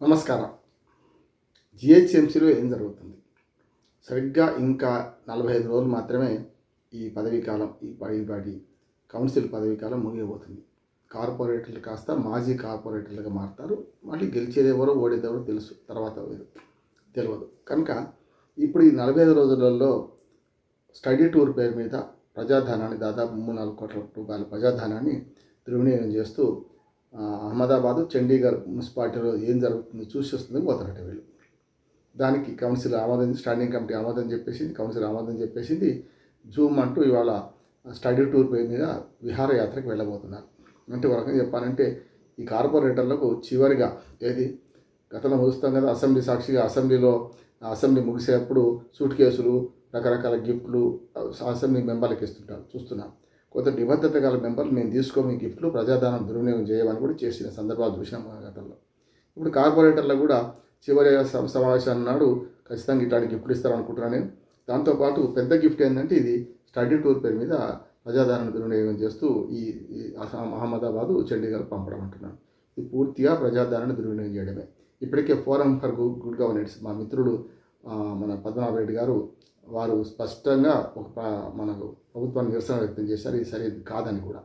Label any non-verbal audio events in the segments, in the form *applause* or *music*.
నమస్కారం. జిహెచ్ఎంసీలో ఏం జరుగుతుంది? సరిగ్గా ఇంకా నలభై ఐదు రోజులు మాత్రమే ఈ పదవీ కాలం ఈ పడిపాటి కౌన్సిల్ పదవీ కాలం ముగియబోతుంది. కార్పొరేటర్లు కాస్త మాజీ కార్పొరేటర్లుగా మారుతారు. మళ్ళీ గెలిచేది ఎవరో తెలుసు. తర్వాత తెలియదు కనుక ఇప్పుడు ఈ నలభై ఐదు రోజులలో స్టడీ టూర్ పేరు మీద ప్రజాధనాన్ని దాదాపు మూడు నాలుగు కోట్ల రూపాయల ప్రజాధనాన్ని దుర్వినియోగం చేస్తూ అహ్మదాబాదు చండీగఢ్ మున్సిపాలిటీలో ఏం జరుగుతుందో చూసి వస్తుంది పోతారట వీళ్ళు. దానికి కౌన్సిల్ ఆమోదం స్టాండింగ్ కమిటీ ఆమోదం చెప్పేసింది కౌన్సిల్ ఆమోదం చెప్పేసింది. జూమ్ అంటూ ఇవాళ స్టడీ టూర్ పేరు మీద విహారయాత్రకు వెళ్ళబోతున్నారు. అంటే ఒక రకంగా చెప్పాలంటే ఈ కార్పొరేటర్లకు చివరిగా ఏది? గతంలో ముగుస్తాం కదా అసెంబ్లీ సాక్షిగా అసెంబ్లీలో అసెంబ్లీ ముగిసేటప్పుడు సూట్ కేసులు రకరకాల గిఫ్ట్లు అసెంబ్లీ మెంబర్లకు ఇస్తుంటారు చూస్తున్నాం. కొంత నిబద్ధత గల మెంబర్లు మేము తీసుకోమే గిఫ్ట్లు ప్రజాదానం దుర్వినియోగం చేయమని కూడా చేసిన సందర్భాలు చూసినాం గతంలో ఇప్పుడు కార్పొరేటర్లు కూడా చివరి సమావేశాన్ని నాడు ఖచ్చితంగా ఇట్లాంటి గిఫ్ట్లు ఇస్తారనుకుంటున్నాను నేను. దాంతోపాటు పెద్ద గిఫ్ట్ ఏంటంటే ఇది స్టడీ టూర్ పేరు మీద ప్రజాదారణ దుర్వినియోగం చేస్తూ ఈ అహ్మదాబాదు చండీగఢ్ పంపడం అంటున్నాను. ఇది పూర్తిగా ప్రజాదారణ దుర్వినియోగం చేయడమే. ఇప్పటికే forum for good good governance మా మిత్రుడు మన పద్మనాభ రెడ్డి గారు వారు స్పష్టంగా ఒక మనకు ప్రభుత్వాన్ని నిరసన వ్యక్తం చేశారు. ఇది సరే కాదని కూడా.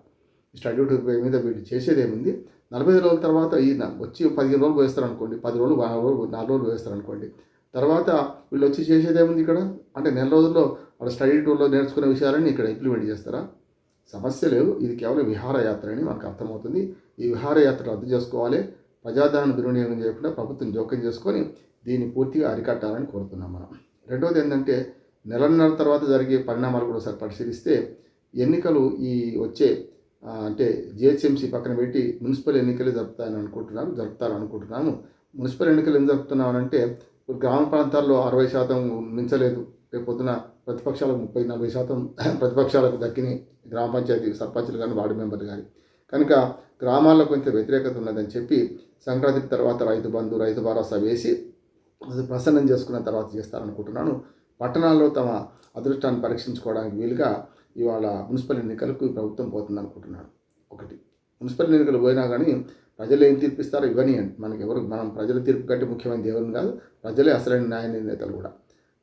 ఈ స్టడీ మీద వీళ్ళు చేసేది ఏముంది నలభై ఐదు రోజుల తర్వాత ఈ వచ్చి పదిహేను రోజులు వేస్తారు అనుకోండి పది రోజులు రోజులు నాలుగు రోజులు వేస్తారు అనుకోండి తర్వాత వీళ్ళు వచ్చి చేసేది ఏముంది ఇక్కడ? అంటే నెల రోజుల్లో వాళ్ళ స్టడీ టూర్లో నేర్చుకునే విషయాలని ఇక్కడ ఇంప్లిమెంట్ చేస్తారా? సమస్య లేవు ఇది కేవలం విహారయాత్ర అని మనకు అర్థమవుతుంది. ఈ విహారయాత్ర రద్దు చేసుకోవాలి. ప్రజాధనాన్ని దుర్వినియోగం చేయకుండా ప్రభుత్వం జోక్యం చేసుకొని దీన్ని పూర్తిగా అరికట్టాలని కోరుతున్నాం మనం. రెండవది ఏంటంటే నెలన్నర తర్వాత జరిగే పరిణామాలు కూడా ఒకసారి పరిశీలిస్తే ఎన్నికలు ఈ వచ్చే అంటే జిహెచ్ఎంసీ పక్కన పెట్టి మున్సిపల్ ఎన్నికలు జరుపుతాయని అనుకుంటున్నాను జరుపుతారు అనుకుంటున్నాను. మున్సిపల్ ఎన్నికలు ఏం జరుపుతున్నామనంటే ఇప్పుడు గ్రామ ప్రాంతాల్లో అరవై శాతం మించలేదు రేపు ప్రతిపక్షాలకు ముప్పై నలభై శాతం *laughs* ప్రతిపక్షాలకు దక్కిని గ్రామ పంచాయతీ సర్పంచులు కానీ వార్డు మెంబర్లు కానీ. కనుక గ్రామాల్లో కొంచెం వ్యతిరేకత ఉన్నదని చెప్పి సంక్రాంతి తర్వాత రైతు బంధు రైతు భరోసా వేసి ప్రసన్నం చేసుకున్న తర్వాత చేస్తారనుకుంటున్నాను. పట్టణాల్లో తమ అదృష్టాన్ని పరీక్షించుకోవడానికి వీలుగా ఇవాళ మున్సిపల్ ఎన్నికలకు ఈ ప్రభుత్వం పోతుంది అనుకుంటున్నాను ఒకటి. మున్సిపల్ ఎన్నికలు పోయినా కానీ ప్రజలు ఏం తీర్పిస్తారో ఇవ్వనియండి. మనకి ఎవరు మనం ప్రజల తీర్పు కంటే ముఖ్యమైన దేవుని కాదు ప్రజలే అసలైన న్యాయ నిర్ణేతలు కూడా.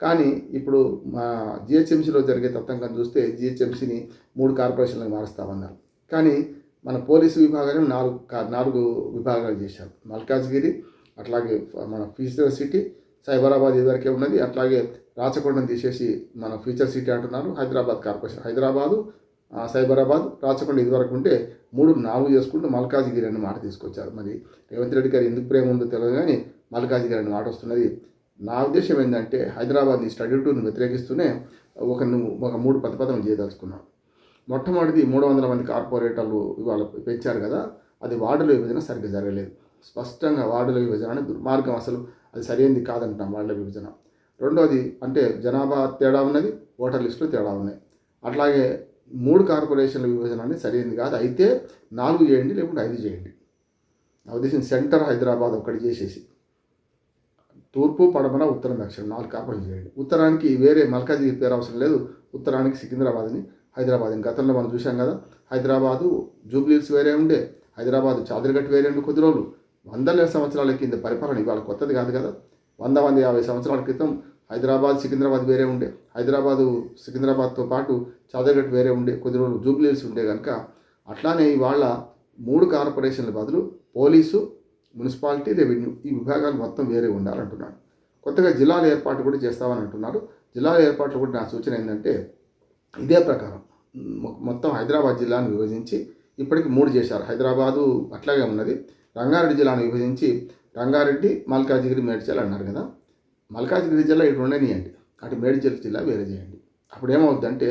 కానీ ఇప్పుడు మా జిహెచ్ఎంసీలో జరిగే తత్వంగా చూస్తే జిహెచ్ఎంసీని మూడు కార్పొరేషన్లకు మారుస్తామన్నారు. కానీ మన పోలీసు విభాగాన్ని నాలుగు కా- నాలుగు విభాగాలు చేశారు. మల్కాజ్గిరి అట్లాగే మన ఫీజర్ సిటీ సైబరాబాద్ ఇదివరకే ఉన్నది. అట్లాగే రాచకొండను తీసేసి మన ఫ్యూచర్ సిటీ అంటున్నారు. హైదరాబాద్ కార్పొరేషన్. హైదరాబాదు సైబరాబాద్ రాచకొండ ఇదివరకు ఉంటే మూడు నాలుగు చేసుకుంటూ మల్కాజిగిరి అనే మాట తీసుకొచ్చారు. మరి రేవంత్ రెడ్డి గారు ఎందుకు ప్రేమ ఉందో తెలియదు కానీ మల్కాజిగిరి అనే మాట వస్తున్నది. నా ఉద్దేశం ఏంటంటే హైదరాబాద్ని స్టడీ టూర్ని వ్యతిరేకిస్తూనే ఒక నువ్వు ఒక మూడు ప్రతిపాదనలు చేయదలుచుకున్నాను మొట్టమొదటిది మూడు వందల మంది కార్పొరేటర్లు ఇవాళ పెంచారు కదా అది వార్డుల విభజన సరిగ్గా జరగలేదు. స్పష్టంగా వార్డుల విభజన అనేది దుర్మార్గం అసలు. అది సరైనది కాదంటాం వాళ్ళ విభజన. రెండోది అంటే జనాభా తేడా ఉన్నది ఓటర్ లిస్టులో తేడా ఉన్నాయి. అట్లాగే మూడు కార్పొరేషన్ల విభజన అనేది సరైనది కాదు అయితే నాలుగు చేయండి లేకుంటే ఐదు చేయండి. నా ఉద్దేశం సెంటర్ హైదరాబాద్ ఒకటి చేసేసి. తూర్పు పడమర ఉత్తరం దక్షిణం నాలుగు కార్పొరేషన్ చేయండి. ఉత్తరానికి వేరే మల్కాజ్గిరి పేరు అవసరం లేదు ఉత్తరానికి సికింద్రాబాద్ని హైదరాబాద్ గతంలో మనం చూసాం కదా హైదరాబాదు జూబ్లీస్ వేరే ఉండే హైదరాబాద్ చాదరగట్ వేరే ఉండే కొద్ది రోజులు. వందల సంవత్సరాల కింద పరిపాలన ఇవాళ కొత్తది కాదు కదా? వంద వంద యాభై సంవత్సరాల క్రితం హైదరాబాద్ సికింద్రాబాద్ వేరే ఉండే. హైదరాబాదు సికింద్రాబాద్తో పాటు చాదరగట్ వేరే ఉండే. కొద్ది రోజులు జూబ్లీస్ ఉండే కనుక అట్లానే ఇవాళ మూడు కార్పొరేషన్ల బదులు పోలీసు మున్సిపాలిటీ రెవెన్యూ ఈ విభాగాలు మొత్తం వేరే ఉండాలంటున్నాడు కొత్తగా జిల్లాల ఏర్పాటు కూడా చేస్తామని అంటున్నారు. జిల్లాల ఏర్పాట్లు కూడా నా సూచన ఏంటంటే ఇదే ప్రకారం. మొత్తం హైదరాబాద్ జిల్లాను విభజించి ఇప్పటికి మూడు చేశారు. హైదరాబాదు అట్లాగే ఉన్నది. రంగారెడ్డి జిల్లాను విభజించి రంగారెడ్డి మల్కాజిగిరి మేడ్చల్ అన్నారు కదా. మల్కాజిగిరి జిల్లా ఇటు ఉండనియండి అటు మేడ్చల్ జిల్లా వేరే చేయండి. అప్పుడు ఏమవుద్దంటే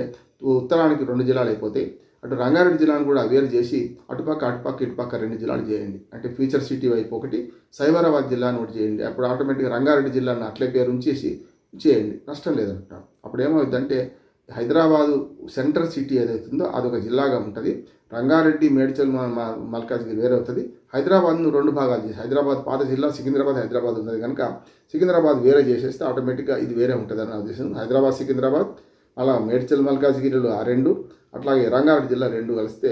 ఉత్తరానికి రెండు జిల్లాలు అయిపోతాయి. అటు రంగారెడ్డి జిల్లాను కూడా వేరు చేసి అటుపక్క అటుపక్క ఇటుపక్క రెండు జిల్లాలు చేయండి. అంటే ఫ్యూచర్ సిటీ వైపు ఒకటి సైబరాబాద్ జిల్లాను ఒకటి చేయండి. అప్పుడు ఆటోమేటిక్గా రంగారెడ్డి జిల్లాను అట్లే పేరు ఉంచేసి చేయండి నష్టం లేదంటున్నాం అప్పుడు ఏమవుద్దంటే హైదరాబాదు సెంటర్ సిటీ ఏదైతుందో అదొక జిల్లాగా ఉంటుంది. రంగారెడ్డి మేడ్చల్ మల్కాజ్గిరి వేరే అవుతుంది హైదరాబాద్ను రెండు భాగాలు చేసి హైదరాబాద్ పాత జిల్లా సికింద్రాబాద్ హైదరాబాద్ ఉన్నది కనుక సికింద్రాబాద్ వేరే చేసేస్తే ఆటోమేటిక్గా ఇది వేరే ఉంటుంది అన్న ఉద్దేశం. హైదరాబాద్ సికింద్రాబాద్ అలా మేడ్చల్ మల్కాజ్గిరిలో ఆ రెండు అట్లాగే రంగారెడ్డి జిల్లా రెండు కలిస్తే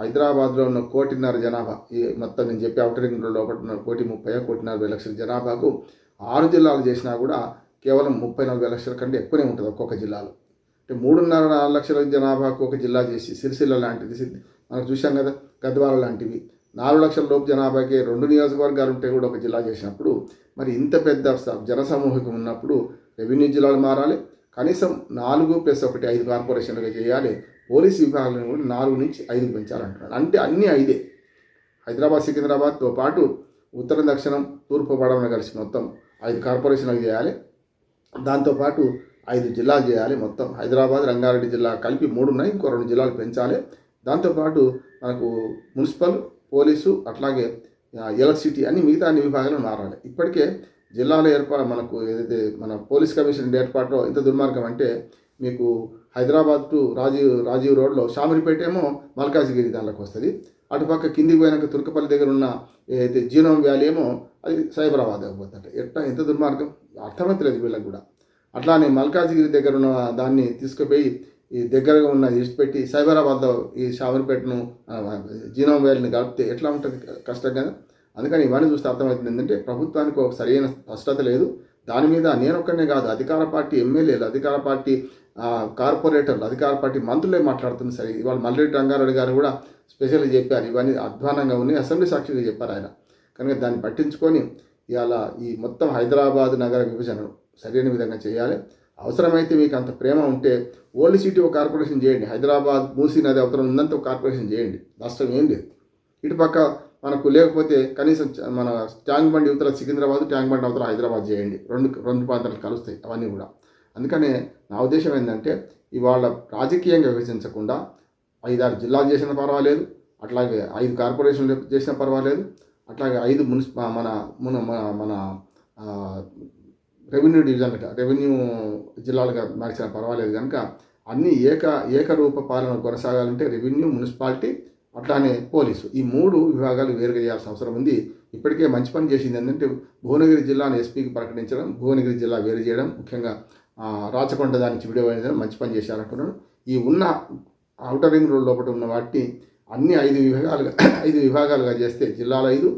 హైదరాబాద్లో ఉన్న కోటిన్నర జనాభా ఈ మొత్తం నేను చెప్పి అవుటర్ రింగ్ లోపల ఉన్న కోటి ముప్పై కోటి నలభై లక్షల జనాభాకు ఆరు జిల్లాలు చేసినా కూడా కేవలం ముప్పై నలభై లక్షల కంటే ఎక్కువనే ఉంటుంది ఒక్కొక్క జిల్లాలో. అంటే మూడున్నర నాలుగు లక్షల జనాభాకు ఒక జిల్లా చేసి సిరిసిల్ల లాంటిది మనం చూసాం కదా గద్వాల లాంటివి. నాలుగు లక్షల లోపు జనాభాకి రెండు నియోజకవర్గాలు ఉంటే కూడా ఒక జిల్లా చేసినప్పుడు మరి ఇంత పెద్ద జనసమూహకం జనసమూహం ఉన్నప్పుడు రెవెన్యూ జిల్లాలు మారాలి కనీసం నాలుగు ప్లస్ ఒకటి ఐదు కార్పొరేషన్లుగా చేయాలి పోలీస్ విభాగాలను కూడా నాలుగు నుంచి ఐదుకు పెంచాలంటున్నాడు అంటే అన్నీ ఐదే. హైదరాబాద్ సికింద్రాబాద్తో పాటు ఉత్తర దక్షిణం తూర్పు పడవన కలిసి మొత్తం ఐదు కార్పొరేషన్లు చేయాలి. దాంతోపాటు ఐదు జిల్లాలు చేయాలి మొత్తం. హైదరాబాద్ రంగారెడ్డి జిల్లా కలిపి మూడు ఉన్నాయి. ఇంకో రెండు జిల్లాలు పెంచాలి. దాంతోపాటు మనకు మున్సిపల్ పోలీసు అట్లాగే ఎలక్ట్రిసిటీ అన్ని మిగతా అన్ని విభాగాలు మారాలి. ఇప్పటికే జిల్లాలో ఏర్పాటు మనకు ఏదైతే మన పోలీస్ కమిషన్ ఏర్పాటులో ఇంత దుర్మార్గం అంటే మీకు హైదరాబాద్ టు రాజీవ్ రాజీవ్ రోడ్లో షామిరిపేట ఏమో మల్కాజిగిరి దానిలోకి వస్తుంది. అటుపక్క కిందికి పోయినాక తుర్కపల్లి దగ్గర ఉన్న ఏదైతే జీనోమ్ వ్యాలీ ఏమో అది సైబరాబాద్ అయిపోతుంట ఎట్లా ఎంత దుర్మార్గం? అర్థమవుతలేదు వీళ్ళకి కూడా. అట్లానే మల్కాజిగిరి దగ్గర ఉన్న దాన్ని తీసుకుపోయి ఈ దగ్గరగా ఉన్న ఇష్టపెట్టి సైబరాబాద్లో ఈ షావర్పేటను జీనోమ్ వేల్ని కలిపితే ఎట్లా ఉంటుంది? కష్టం కదా. అందుకని ఇవన్నీ చూస్తే అర్థమవుతుంది ఏంటంటే ప్రభుత్వానికి ఒక సరైన స్పష్టత లేదు. దాని మీద నేను ఒక్కనే కాదు అధికార పార్టీ ఎమ్మెల్యేలు అధికార పార్టీ కార్పొరేటర్లు అధికార పార్టీ మంత్రులే మాట్లాడుతుంది సరే ఇవాళ మల్రెడ్డి రంగారెడ్డి గారు కూడా స్పెషల్గా చెప్పారు ఇవన్నీ అధ్వానంగా ఉన్నాయి అసెంబ్లీ సాక్షిగా చెప్పారు ఆయన. కనుక దాన్ని పట్టించుకొని ఇవాళ ఈ మొత్తం హైదరాబాద్ నగర విభజన సరైన విధంగా చేయాలి. అవసరమైతే మీకు అంత ప్రేమ ఉంటే ఓల్డ్ సిటీ ఒక కార్పొరేషన్ చేయండి. హైదరాబాద్ మూసీ నది అవతరం ఉందంత ఒక కార్పొరేషన్ చేయండి. నష్టం ఏం లేదు. ఇటుపక్క మనకు లేకపోతే కనీసం మన ట్యాంక్ బండి యువతల సికింద్రాబాద్ ట్యాంక్ బండి అవతల హైదరాబాద్ చేయండి. రెండు రెండు ప్రాంతాలు కలుస్తాయి అవన్నీ కూడా. అందుకనే నా ఉద్దేశం ఏంటంటే ఇవాళ రాజకీయంగా విభజించకుండా ఐదారు జిల్లాలు చేసినా పర్వాలేదు అట్లాగే ఐదు కార్పొరేషన్లు చేసినా పర్వాలేదు అట్లాగే ఐదు మున్సిప మన మన మన- మన రెవెన్యూ డివిజన్లుగా రెవెన్యూ జిల్లాలుగా మార్చినా పర్వాలేదు కనుక అన్ని ఏక ఏకరూప పాలన కొనసాగాలంటే రెవెన్యూ మున్సిపాలిటీ అట్లానే పోలీసు ఈ మూడు విభాగాలు వేరుగా చేయాల్సిన అవసరం ఉంది. ఇప్పటికే మంచి పని చేసింది ఏంటంటే భువనగిరి జిల్లాను ఎస్పీకి ప్రకటించడం భువనగిరి జిల్లా వేరు చేయడం ముఖ్యంగా రాచకొండ దానికి విడియో మంచి పని చేశారంటున్నాను. ఈ ఉన్న ఔటర్ రింగ్ రోడ్ లోపల ఉన్న వాటిని అన్ని ఐదు విభాగాలుగా ఐదు విభాగాలుగా చేస్తే జిల్లాలు ఐదు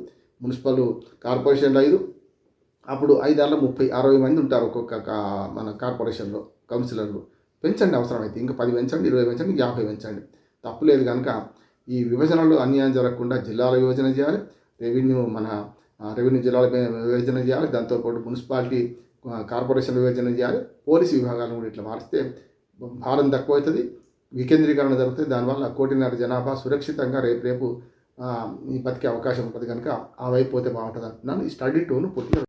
మున్సిపల్ కార్పొరేషన్లు ఐదు అప్పుడు ఐదార్ల ముప్పై అరవై మంది ఉంటారు ఒక్కొక్క కా- మన కార్పొరేషన్లో కౌన్సిలర్లు. పెంచండి అవసరమైతే ఇంకా పది పెంచండి ఇరవై పెంచండి యాభై పెంచండి. తప్పులేదు కనుక ఈ విభజనలు అన్యాయం జరగకుండా జిల్లాల విభజన చేయాలి రెవెన్యూ మన రెవెన్యూ జిల్లాల విభజన చేయాలి దాంతోపాటు మున్సిపాలిటీ కార్పొరేషన్ విభజన చేయాలి. పోలీసు విభాగాలను కూడా ఇట్లా మారిస్తే భారం తక్కువ అవుతుంది వికేంద్రీకరణ జరుగుతుంది దానివల్ల కోటిన్నర జనాభా సురక్షితంగా రేపు రేపు ఈ బతికే అవకాశం ఉంటుంది కనుక ఆ వైపు పోతే బాగుంటుంది అంటున్నాను. ఈ స్టడీ టూను పూర్తిగా